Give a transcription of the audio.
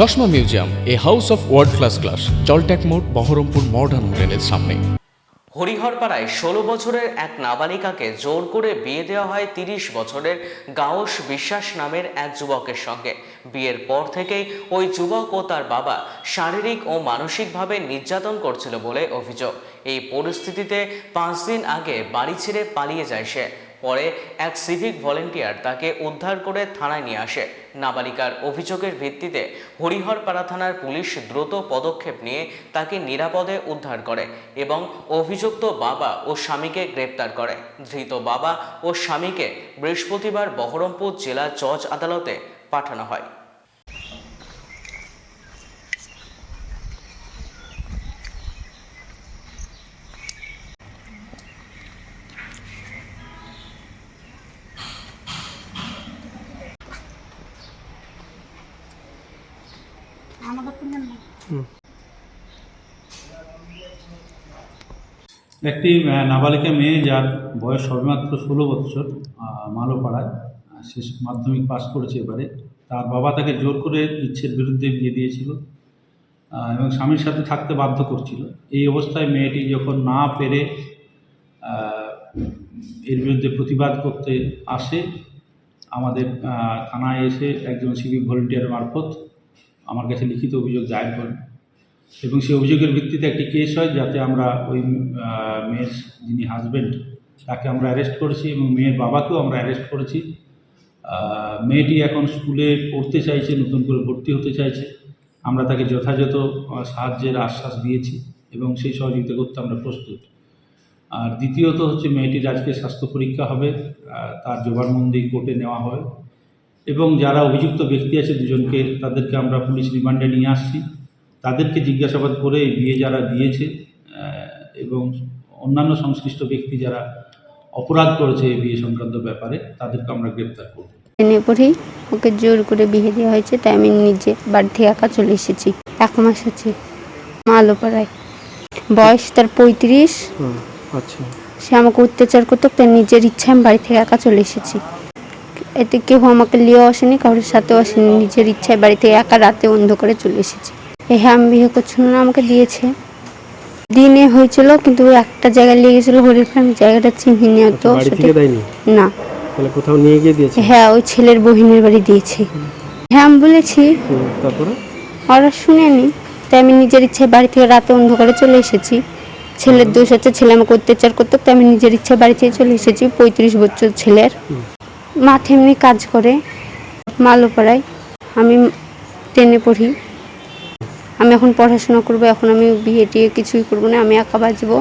চশমা museum, a house of world class class জলট্যাক মোড়, Baharampur modern হোটেলের সামনে। হরিহরপাড়ায় ষোলো বছরের এক নাবালিকাকে জোর করে বিয়ে দেওয়া হয় তিরিশ বছরের গাওস বিশ্বাস নামের এক যুবকের সঙ্গে। বিয়ের পর থেকেই ওই যুবক ও তার বাবা শারীরিক ও মানসিকভাবে নির্যাতন করছিল বলে অভিযোগ। এই পরিস্থিতিতে পাঁচ দিন আগে বাড়ি ছেড়ে পালিয়ে যায় সে। পরে এক সিভিক ভলেন্টিয়ার তাকে উদ্ধার করে থানায় নিয়ে আসে। নাবালিকার অভিযোগের ভিত্তিতে হরিহরপাড়া থানার পুলিশ দ্রুত পদক্ষেপ নিয়ে তাকে নিরাপদে উদ্ধার করে এবং অভিযুক্ত বাবা ও স্বামীকে গ্রেপ্তার করে। ধৃত বাবা ও স্বামীকে বৃহস্পতিবার বহরমপুর জেলা জজ আদালতে পাঠানো হয়। একটি নাবালিকা মেয়ে যার বয়স সবেমাত্র ষোলো বছর মালোপাড়ায় সে মাধ্যমিক পাস করেছে এবারে। তার বাবা তাকে জোর করে ইচ্ছের বিরুদ্ধে বিয়ে দিয়েছিল এবং স্বামীর সাথে থাকতে বাধ্য করছিল। এই অবস্থায় মেয়েটি যখন না পেরে এর বিরুদ্ধে প্রতিবাদ করতে আসে, আমাদের থানায় এসে একজন সিভিক ভলেন্টিয়ার মারফত আমার কাছে লিখিত অভিযোগ দায়ের করেন। এবং সেই অভিযোগের ভিত্তিতে একটি কেস হয় যাতে আমরা ওই মেয়ের যিনি হাজবেন্ড তাকে আমরা অ্যারেস্ট করেছি এবং মেয়ের বাবাকেও আমরা অ্যারেস্ট করেছি। মেয়েটি এখন স্কুলে পড়তে চাইছে, নতুন করে ভর্তি হতে চাইছে। আমরা তাকে যথাযথ সাহায্যের আশ্বাস দিয়েছি এবং সেই সহযোগিতা করতে আমরা প্রস্তুত। আর দ্বিতীয়ত হচ্ছে মেয়েটির আজকে স্বাস্থ্য পরীক্ষা হবে তার জবানবন্দি কোর্টে নেওয়া হয়। এবং যারা অভিযুক্ত ব্যক্তি আছে দুজনকে তাদেরকে আমরা পুলিশ রিমান্ডে নিয়ে আসছি। তাদেরকে জিজ্ঞাসাবাদ করে এই বিয়ে যারা দিয়েছে এবং অন্যান্য সংশ্লিষ্ট ব্যক্তি যারা অপরাধ করেছে এই বিয়ে সংক্রান্ত ব্যাপারে তাদেরকে আমরা গ্রেপ্তার করব। পড়েই ওকে জোর করে বিয়ে দেওয়া হয়েছে তাই আমি নিজে বাড়ি থেকে একা চলে এসেছি। এক মাস আছে। মালোপাড়ায় বয়স তার পঁয়ত্রিশ। আচ্ছা। সে আমাকে অত্যাচার করতো তাই নিজের ইচ্ছায় আমি বাড়ি থেকে একা চলে এসেছি। এতে কেউ আমাকে নিয়েও আসেনি কারোর সাথেও আসেনি। নিজের ইচ্ছায় বাড়ি থেকে একা রাতে অন্ধকারে চলে এসেছি। এ হ্যাঁ আমি বিয়ে করছিল না আমাকে দিয়েছে। দিনে হয়েছিল কিন্তু একটা জায়গায় লেগেছিল হরিফ আমি জায়গাটা চিনি না তো না। তাহলে কোথাও নিয়ে গিয়ে দিয়েছে? হ্যাঁ ওই ছেলের বহিনের বাড়ি দিয়েছে। হ্যাঁ আমি বলেছি। তারপরে? ওরা শুনেনি। তাই আমি নিজের ইচ্ছায় বাড়ি থেকে রাতে অন্ধকারে চলে এসেছি। ছেলের দোষ আছে ছেলে আমাকে অত্যাচার করতো তাই আমি নিজের ইচ্ছায় বাড়ি থেকে চলে এসেছি। পঁয়ত্রিশ বছর ছেলের। মাঠে এমনি কাজ করে, মালোপাড়ায়। আমি টেনে পড়ি। আমি এখন পড়াশোনা করব, এখন আমি বিয়ে টিয়ে কিছুই করব না, আমি একা বাঁচবো।